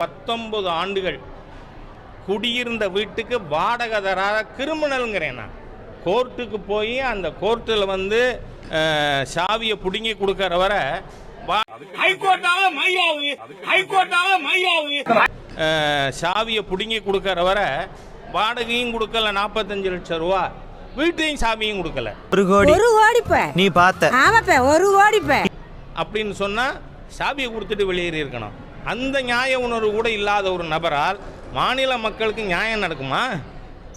பத்தொன்பது ஆண்டுகள் குடியிருந்த வீட்டுக்கு வாடகை தராத கிரிமினலுங்கிறேன் நான். கோர்ட்டுக்கு போய் அந்த கோர்ட்டில் வந்து சாவியை பிடுங்கி கொடுக்கற வரை சாவியை பிடுங்கி கொடுக்கற வரை வாடகையும் கொடுக்கல நாற்பத்தஞ்சு லட்சம் ரூபா. வீட்டையும் சாவியும் கொடுக்கல. ஒரு கோடி. ஒரு கோடிப்ப. நீ பார்த்த. ஆமாப்ப ஒரு கோடிப்ப. அப்படின்னு சொன்னால் சாவியை கொடுத்துட்டு வெளியேறி இருக்கணும். அந்த நியாய உணர்வு கூட இல்லாத ஒரு நபரால் மாநில மக்களுக்கு நியாயம் நடக்குமா?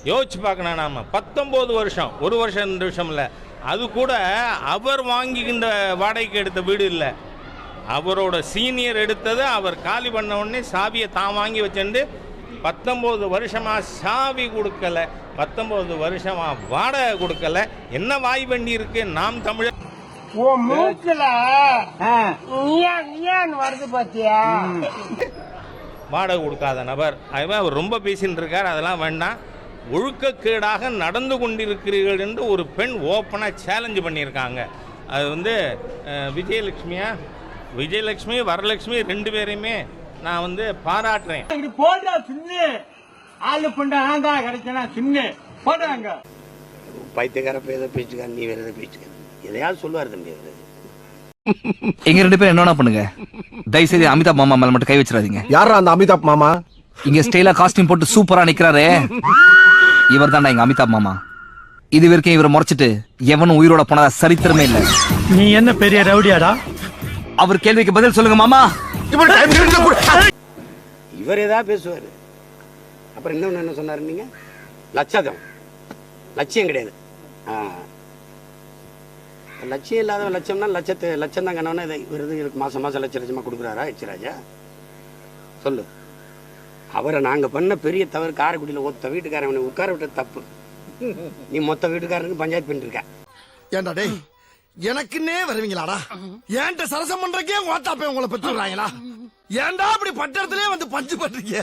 யோசிச்சு பார்க்கணும் நாம். பத்தொம்போது வருஷம். ஒரு வருஷம் ரெண்டு வருஷம் இல்லை. அது கூட அவர் வாங்கிக்கின்ற வாடகைக்கு எடுத்த வீடு இல்லை. அவரோட சீனியர் எடுத்தது அவர் காலி பண்ண உடனே சாவியை தான் வாங்கி வச்சுட்டு பத்தொம்போது வருஷமாக சாவி கொடுக்கல. பத்தொம்போது வருஷமாக வாடகை கொடுக்கல. என்ன வாய் பண்ணி இருக்கு? நாம் தமிழர் உன் மூக்குல வருது பாத்தியா? வாடகை கொடுக்காத நபர். அவர் ரொம்ப பேசின்னு இருக்கார். அதெல்லாம் வேண்டாம். ஒழுக்கக்கேடாக நடந்து கொண்டிருக்கிறீர்கள் என்று ஒரு பெண் ஓப்பனாக சேலஞ்சு பண்ணியிருக்காங்க. அது வந்து விஜயலட்சுமியா? விஜயலட்சுமி வரலட்சுமி ரெண்டு பேரையுமே நான் வந்து பாராட்டுறேன். இது சின்ன. ஆளு நான் தான் கிடைச்சனா சின்ன. போடுறாங்க. பைத்தியக்கார பேத பேச்சுக்கார நீ வேற எதை பேச்சுக்கார எதையாவது சொல்லுவார் தம்பி அவரு. எங்க ரெண்டு பேரும் என்ன பண்ணுங்க? தயவு செய்து அமிதாப் மாமா மேல மட்டும் கை வச்சிடாதீங்க. யாரா அந்த அமிதாப் மாமா? இங்க ஸ்டைலா காஸ்டியூம் போட்டு சூப்பரா நிக்கிறாரே. இவர் தான்டா எங்க அமிதாப் மாமா. இது வரைக்கும் இவரை முறைச்சிட்டு எவனும் உயிரோட போனதா சரித்திரமே இல்ல. நீ என்ன பெரிய ரவுடியாடா? அவர் கேள்விக்கு பதில் சொல்லுங்க மாமா. இவர் ஏதாவது பேசுவார். அப்புறம் இன்னொன்று என்ன சொன்னார் நீங்க? லட்சதம். லட்சியம் கிடையாது. லட்சியம் இல்லாத லட்சம்னா லட்சத்து லட்சம் தான் கணவனா இதை இவர் மாசம் மாசம் லட்ச லட்சமா கொடுக்குறாரா எச்சிராஜா? சொல்லு. அவரை நாங்க பண்ண பெரிய தவறு காரைக்குடியில் ஒத்த வீட்டுக்காரன் உட்கார விட்ட தப்பு. நீ மொத்த வீட்டுக்காரனுக்கு பஞ்சாயத்து பண்ணிருக்க ஏண்டா டேய் எனக்குன்னே வருவீங்களாடா? ஏன்ட்ட சரசம் பண்றக்கே ஓட்டாப்பே உங்களை பெற்றுறாங்களா ஏன்டா அப்படி பட்டத்திலே வந்து பஞ்சு பண்றீங்க?